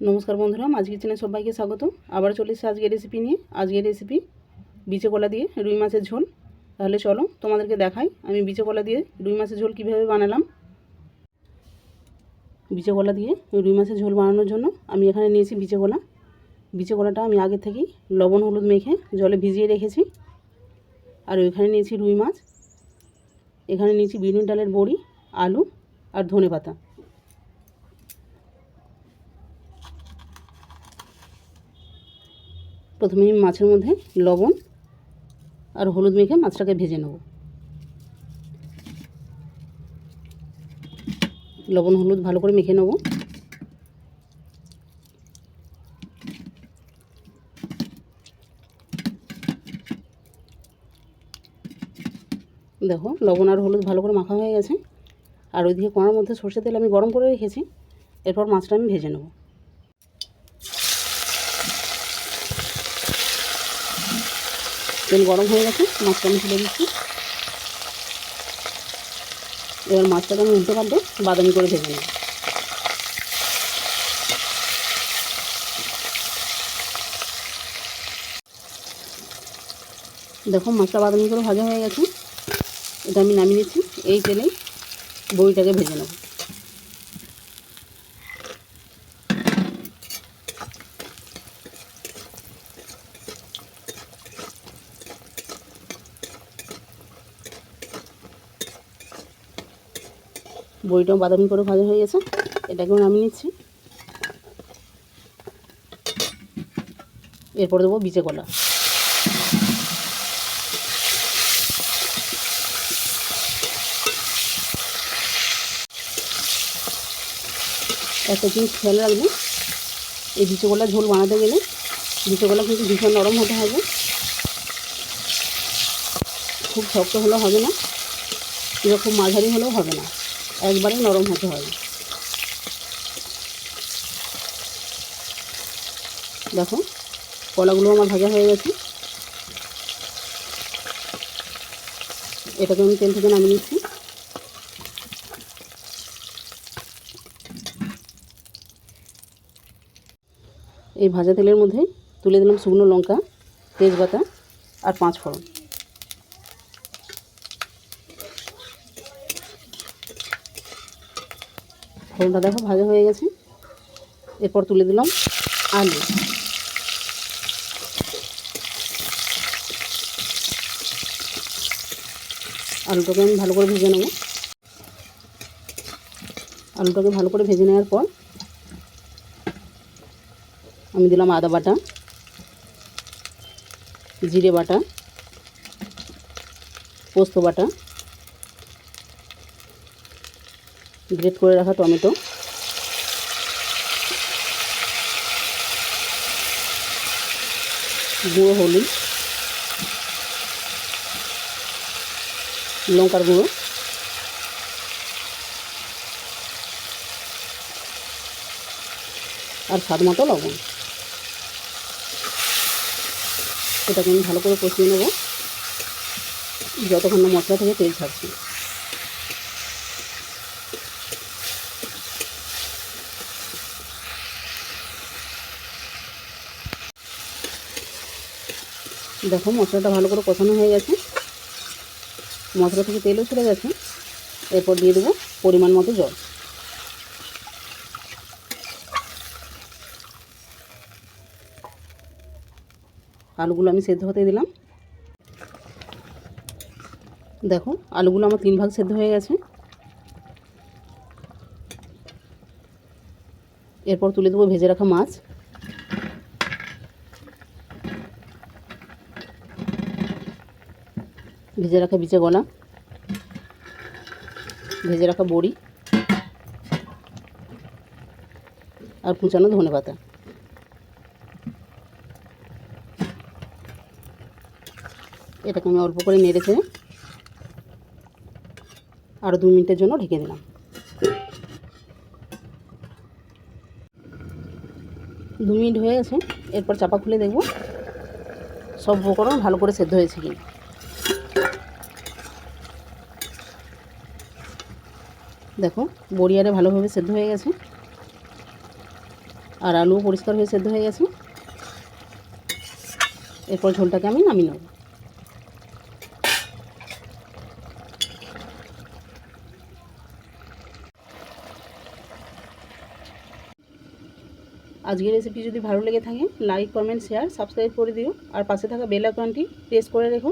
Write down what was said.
নমস্কার বন্ধুরা মাছ কিচেনে সবাইকে স্বাগত আবার চলে এসেছি আজকের রেসিপি নিয়ে। আজকের রেসিপি বিচে কলা দিয়ে রুই মাছের ঝোল। তাহলে চলো তোমাদেরকে দেখাই আমি বিচে কলা দিয়ে রুই মাছের ঝোল কীভাবে বানালাম। বিচে কলা দিয়ে রুই মাছের ঝোল বানানোর জন্য আমি এখানে নিয়েছি বিচে কলা। বিচে কলাটা আমি আগে থেকেই লবণ, হলুদ মেখে জলে ভিজিয়ে রেখেছি। আর ওইখানে নিয়েছি রুই মাছ। এখানে নিয়েছি বিনুন ডালের বড়ি, আলু আর ধনে পাতা প্রথমে আমি মাছের মধ্যে লবণ আর হলুদ মেখে মাছটাকে ভেজে নেব। লবণ, হলুদ ভালো করে মেখে নেব। দেখো, লবণ আর হলুদ ভালো করে মাখা হয়ে গেছে। আর ওইদিকে কড়ার মধ্যে সর্ষে তেল আমি গরম করে রেখেছি। এরপর মাছটা আমি ভেজে নেব। তেল গরম হয়ে গেছে, মাছটা আমি তুলে দিচ্ছি। এবার মাছটাকে আমি উল্টো পাল্টে বাদামি করে ভেজে নেব। দেখো মাছটা বাদামি করে ভাজা হয়ে গেছে। এটা আমি নামিয়ে নিচ্ছি, এই তেলেই বড়িটাকে ভেজে নেব। বড়িটাও বাদামি করে ভাজা হয়ে গেছে। এটাকেও নামিয়ে নিচ্ছি। এরপর দেবো বিচে কলা। একটা জিনিস খেয়াল রাখবে, এই বিচেগোলা ঝোল বানাতে গেলে বিচেগোলা কিন্তু ভীষণ নরম হতে হবে। খুব শক্ত হলেও হবে না খুব মাঝারি হলেও হবে না। একবারে নরম হতে হবে। দেখো, কলাগুলো আমার ভাজা হয়ে গেছে। এটাকে আমি তেল থেকে নামিয়ে নিচ্ছি। এই ভাজা তেলের মধ্যে তুলে দিলাম শুকনো লঙ্কা, তেজপাতা আর পাঁচ ফোড়ন ফোড়নটা দেখো, ভাজা হয়ে গেছে। এরপর তুলে দিলাম আলু। আলুটাকে আমি ভালো করে ভেজে নেব। আলুটাকে ভালো করে ভেজে নেওয়ার পর আমি দিলাম আদা বাটা, জিরে বাটা, পোস্ত বাটা গ্রেট করে রাখা টমেটো। গুঁড়ো হলুদ। লঙ্কার গুঁড়ো। আর স্বাদ মতো লবণ। এটাকে আমি ভালো করে কষিয়ে নেব। যতক্ষণ না মশলা থেকে তেল ছাড়ছি। দেখো মশলাটা ভালো করে কষানো হয়ে গেছে। মশলা থেকে তেলও ছেড়ে গেছে। এরপর দিয়ে দেবো পরিমাণ মতো জল। আলুগুলো আমি সেদ্ধ হতে দিলাম। দেখো, আলুগুলো আমার তিন ভাগ সেদ্ধ হয়ে গেছে। এরপর তুলে দেবো ভেজে রাখা মাছ। ভেজে রাখা বিচে গলা ভেজে রাখা বড়ি। আর কুচানো ধনে পাতা। এটাকে আমি অল্প করে নেড়েছে আরও দু মিনিটের জন্য ঢেকে দিলাম। দু মিনিট হয়ে গেছে, এরপর চাপা খুলে দেখব সব উপকরণ ভালো করে সেদ্ধ হয়েছে কি দেখো বড়িয়ারে ভালোভাবে সেদ্ধ হয়ে গেছে। আর আলুও পরিষ্কার হয়ে সেদ্ধ হয়ে গেছে। এরপর ঝোলটাকে আমি নামিয়ে নেব। আজকের রেসিপি যদি ভালো লেগে থাকে লাইক কমেন্ট শেয়ার সাবস্ক্রাইব করে দিও। আর পাশে থাকা বেল আইকনটি প্রেস করে রেখো।